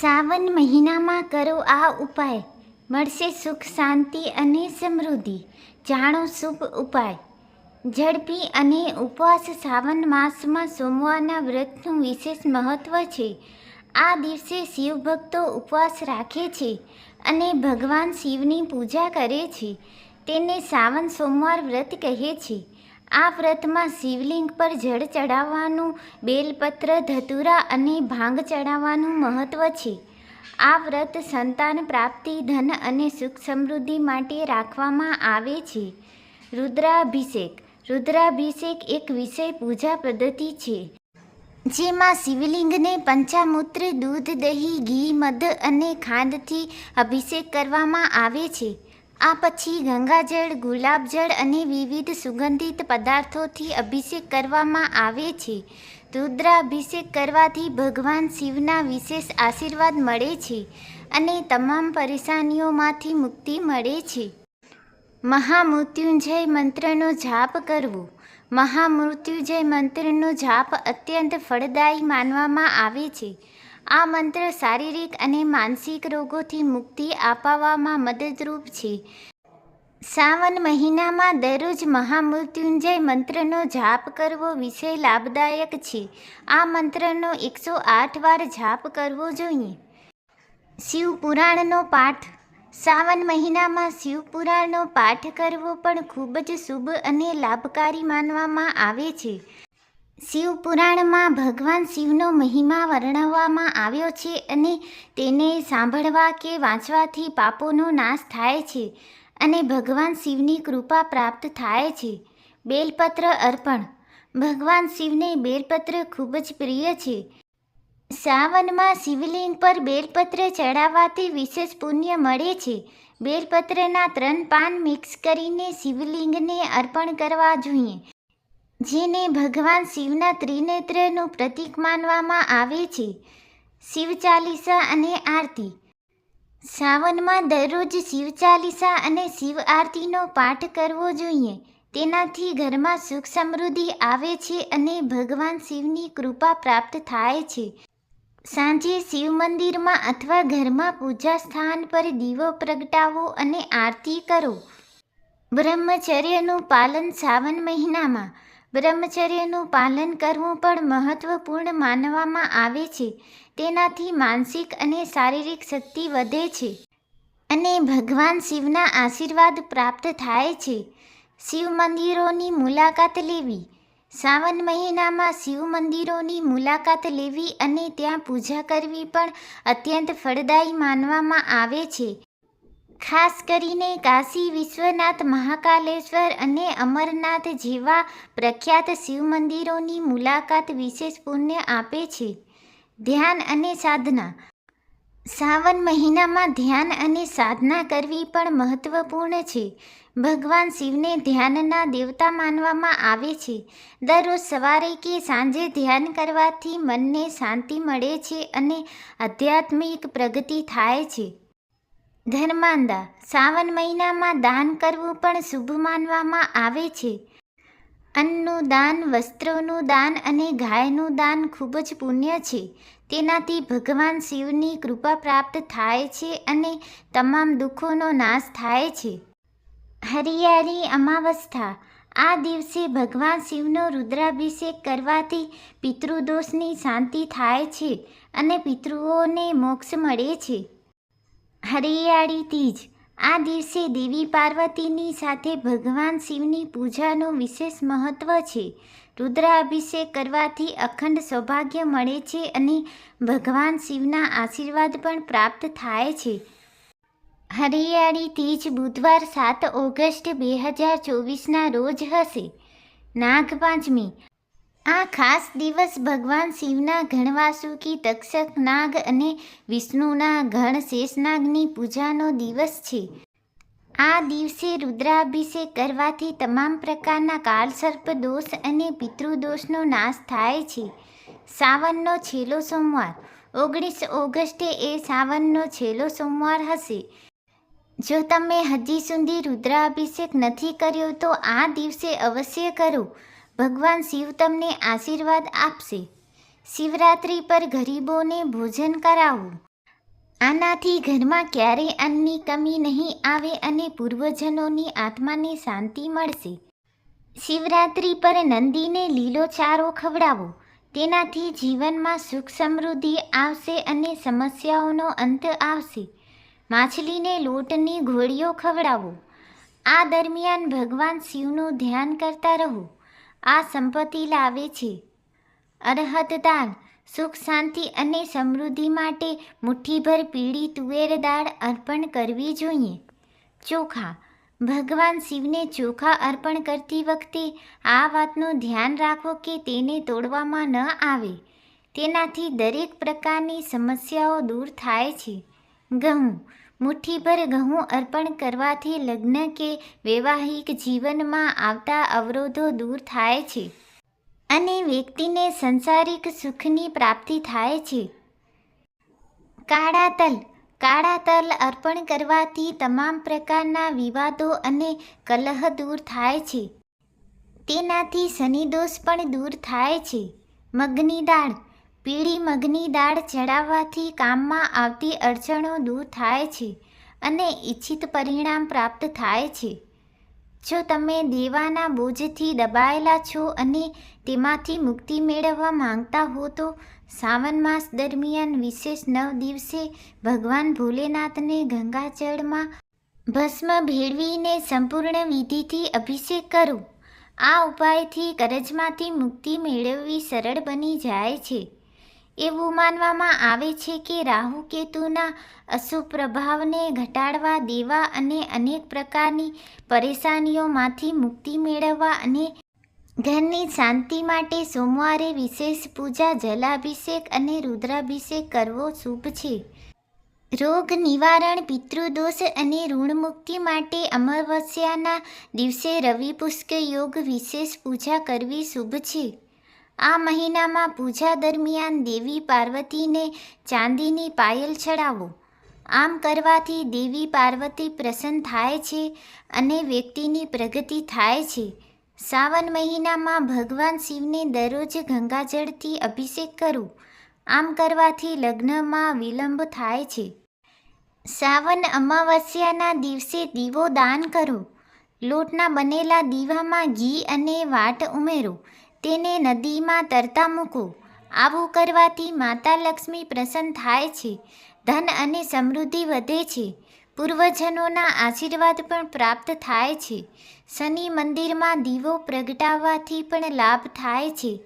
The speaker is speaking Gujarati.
સાવન મહિનામાં કરો આ ઉપાય. મળશે સુખ, શાંતિ અને સમૃદ્ધિ. જાણો શુભ ઉપાય. ઝડપી અને ઉપવાસ સાવન માસમાં સોમવારના વ્રતનું વિશેષ મહત્ત્વ છે. આ દિવસે શિવભક્તો ઉપવાસ રાખે છે અને ભગવાન શિવની પૂજા કરે છે. તેને સાવન સોમવાર વ્રત કહે છે. આ વ્રતમાં શિવલિંગ પર જળ ચડાવવાનું, બેલપત્ર, ધતુરા અને ભાંગ ચડાવવાનું મહત્ત્વ છે. આ વ્રત સંતાન પ્રાપ્તિ, ધન અને સુખ સમૃદ્ધિ માટે રાખવામાં આવે છે. રુદ્રાભિષેક. રુદ્રાભિષેક એક વિષય પૂજા પદ્ધતિ છે. જેમાં શિવલિંગને પંચામૂત્ર, દૂધ, દહીં, ઘી, મધ અને ખાંડથી અભિષેક કરવામાં આવે છે. આ પછી ગંગાજળ, ગુલાબજળ અને વિવિધ સુગંધિત પદાર્થોથી અભિષેક કરવામાં આવે છે. રુદ્રાભિષેક કરવાથી ભગવાન શિવના વિશેષ આશીર્વાદ મળે છે અને તમામ પરેશાનીઓમાંથી મુક્તિ મળે છે. મહામૃત્યુંજય મંત્રનો જાપ કરવો. મહામૃત્યુંજય મંત્રનો જાપ અત્યંત ફળદાયી માનવામાં આવે છે. આ મંત્ર શારીરિક અને માનસિક રોગોથી મુક્તિ અપાવવામાં મદદરૂપ છે. સાવન મહિનામાં દરરોજ મહામૃત્યુંજય મંત્રનો જાપ કરવો વિષય લાભદાયક છે. આ મંત્રનો એકસો આઠ વાર જાપ કરવો જોઈએ. શિવ પુરાણનો પાઠ. સાવન મહિનામાં શિવ પુરાણનો પાઠ કરવો પણ ખૂબ જ શુભ અને લાભકારી માનવામાં આવે છે. શિવ પુરાણમાં ભગવાન શિવનો મહિમા વર્ણવવામાં આવ્યો છે અને તેને સાંભળવા કે વાંચવાથી પાપોનો નાશ થાય છે અને ભગવાન શિવની કૃપા પ્રાપ્ત થાય છે. બેલપત્ર અર્પણ. ભગવાન શિવને બેલપત્ર ખૂબ જ પ્રિય છે. સાવનમાં શિવલિંગ પર બેલપત્ર ચડાવવાથી વિશેષ પુણ્ય મળે છે. બેલપત્રના ત્રણ પાન મિક્સ કરીને શિવલિંગને અર્પણ કરવા જોઈએ. જેને ભગવાન શિવના ત્રિનેત્રનું પ્રતીક માનવામાં આવે છે. શિવ ચાલીસા અને આરતી. સાવનમાં દરરોજ શિવ ચાલીસા અને શિવ આરતીનો પાઠ કરવો જોઈએ. તેનાથી ઘરમાં સુખ સમૃદ્ધિ આવે છે અને ભગવાન શિવની કૃપા પ્રાપ્ત થાય છે. સાંજે શિવ મંદિરમાં અથવા ઘરમાં પૂજા સ્થાન પર દીવો પ્રગટાવો અને આરતી કરો. બ્રહ્મચર્યનું પાલન સાવન મહિનામાં બ્રહ્મચર્યનું પાલન કરવું પણ મહત્વપૂર્ણ માનવામાં આવે છે. તેનાથી માનસિક અને શારીરિક શક્તિ વધે છે અને ભગવાન શિવના આશીર્વાદ પ્રાપ્ત થાય છે. શિવ મંદિરોની મુલાકાત લેવી. સાવન મહિનામાં શિવ મંદિરોની મુલાકાત લેવી અને ત્યાં પૂજા કરવી પણ અત્યંત ફળદાયી માનવામાં આવે છે. ખાસ કરીને કાશી વિશ્વનાથ મહાકાલેશ્વર અને અમરનાથ જેવા પ્રખ્યાત શિવ મંદિરોની મુલાકાત વિશેષ પુણ્ય આપે છે. ધ્યાન અને સાધના. સાવન મહિનામાં ધ્યાન અને સાધના કરવી પણ મહત્વપૂર્ણ છે. ભગવાન શિવને ધ્યાનના દેવતા માનવામાં આવે છે. દરરોજ સવારે કે સાંજે ધ્યાન કરવાથી મનને શાંતિ મળે છે અને આધ્યાત્મિક પ્રગતિ થાય છે. ધર્માંદા સાવન મહિનામાં દાન કરવું પણ શુભ માનવામાં આવે છે. અન્નનું દાન, વસ્ત્રોનું દાન અને ગાયનું દાન ખૂબ જ પુણ્ય છે. તેનાથી ભગવાન શિવની કૃપા પ્રાપ્ત થાય છે અને તમામ દુઃખોનો નાશ થાય છે. હરિયાળી અમાવસ્થા. આ દિવસે ભગવાન શિવનો રુદ્રાભિષેક કરવાથી પિતૃદોષની શાંતિ થાય છે અને પિતૃઓને મોક્ષ મળે છે. હરિયાળી તીજ. આ દિવસે દેવી પાર્વતીની સાથે ભગવાન શિવની પૂજાનું વિશેષ મહત્વ છે. રુદ્રાભિષેક કરવાથી અખંડ સૌભાગ્ય મળે છે અને ભગવાન શિવના આશીર્વાદ પણ પ્રાપ્ત થાય છે. હરિયાળી તીજ બુધવાર સાત ઓગસ્ટ બે હજાર ચોવીસના રોજ હશે. નાગપાંચમી આ ખાસ દિવસ ભગવાન શિવના ઘણવાસુકી તક્ષક નાગ અને વિષ્ણુના ગણ શેષનાગની પૂજાનો દિવસ છે. આ દિવસે રુદ્રાભિષેક કરવાથી તમામ પ્રકારના કાળસર્પ દોષ અને પિતૃદોષનો નાશ થાય છે. સાવનનો છેલ્લો સોમવાર. ઓગણીસ ઓગસ્ટે એ સાવનનો છેલ્લો સોમવાર હશે. જો તમે હજી સુધી રુદ્રાભિષેક નથી કર્યો તો આ દિવસે અવશ્ય કરો. ભગવાન શિવ તમને આશીર્વાદ આપશે. શિવરાત્રિ પર ગરીબોને ભોજન કરાવવું આનાથી ઘરમાં ક્યારેય અન્નની કમી નહીં આવે અને પૂર્વજનોની આત્માને શાંતિ મળશે. શિવરાત્રિ પર નંદીને લીલો ચારો ખવડાવો. તેનાથી જીવનમાં સુખ સમૃદ્ધિ આવશે અને સમસ્યાઓનો અંત આવશે. માછલીને લોટની ઘોડીઓ ખવડાવો. આ દરમિયાન ભગવાન શિવનું ધ્યાન કરતા રહો. આ સંપત્તિ લાવે છે. અરહત દાળ સુખ, શાંતિ અને સમૃદ્ધિ માટે મુઠ્ઠીભર પીળી તુવેર દાળ અર્પણ કરવી જોઈએ. ચોખા, ભગવાન શિવને ચોખા અર્પણ કરતી વખતે આ વાતનું ધ્યાન રાખો કે તેને તોડવામાં ન આવે. તેનાથી દરેક પ્રકારની સમસ્યાઓ દૂર થાય છે. ઘઉં મુઠ્ઠીભર ઘઉં અર્પણ કરવાથી લગ્ન કે વૈવાહિક જીવનમાં આવતા અવરોધો દૂર થાય છે અને વ્યક્તિને સંસારિક સુખની પ્રાપ્તિ થાય છે. કાળા તલ. કાળા તલ અર્પણ કરવાથી તમામ પ્રકારના વિવાદો અને કલહ દૂર થાય છે. તેનાથી શનિદોષ પણ દૂર થાય છે. મગની દાળ. પીળી મગની દાળ ચડાવવાથી કામમાં આવતી અડચણો દૂર થાય છે અને ઈચ્છિત પરિણામ પ્રાપ્ત થાય છે. જો તમે દેવાના બોજથી દબાયેલા છો અને તેમાંથી મુક્તિ મેળવવા માંગતા હો તો સાવન માસ દરમિયાન વિશેષ નવ દિવસે ભગવાન ભોલેનાથને ગંગાજળમાં ભસ્મ ભેળવીને સંપૂર્ણ વિધિથી અભિષેક કરો. આ ઉપાયથી કરજમાંથી મુક્તિ મેળવવી સરળ બની જાય છે. એવું માનવામાં આવે છે કે રાહુ કેતુના અશુભ પ્રભાવને ઘટાડવા, દેવા અને અનેક પ્રકારની પરેશાનીઓમાંથી મુક્તિ મેળવવા અને ઘરની શાંતિ માટે સોમવારે વિશેષ પૂજા, જલાભિષેક અને રુદ્રાભિષેક કરવો શુભ છે. રોગ નિવારણ, પિતૃદોષ અને ઋણમુક્તિ માટે અમાવસ્યાના દિવસે રવિ પુષ્ક યોગ વિશેષ પૂજા કરવી શુભ છે. આ મહિનામાં પૂજા દરમિયાન દેવી પાર્વતીને ચાંદીની પાયલ ચડાવો. આમ કરવાથી દેવી પાર્વતી પ્રસન્ન થાય છે અને વ્યક્તિની પ્રગતિ થાય છે. શ્રાવણ મહિનામાં ભગવાન શિવને દરરોજ ગંગાજળથી અભિષેક કરો. આમ કરવાથી લગ્નમાં વિલંબ થાય છે. શ્રાવણ અમાવસ્યાના દિવસે દીવો દાન કરો. લોટના બનેલા દીવામાં ઘી અને વાટ ઉમેરો. તેને નદીમાં તરતા મૂકો. આવું કરવાથી માતા લક્ષ્મી પ્રસન્ન થાય છે, ધન અને સમૃદ્ધિ વધે છે. પૂર્વજનોના આશીર્વાદ પણ પ્રાપ્ત થાય છે. શનિ મંદિરમાં દીવો પ્રગટાવવાથી પણ લાભ થાય છે.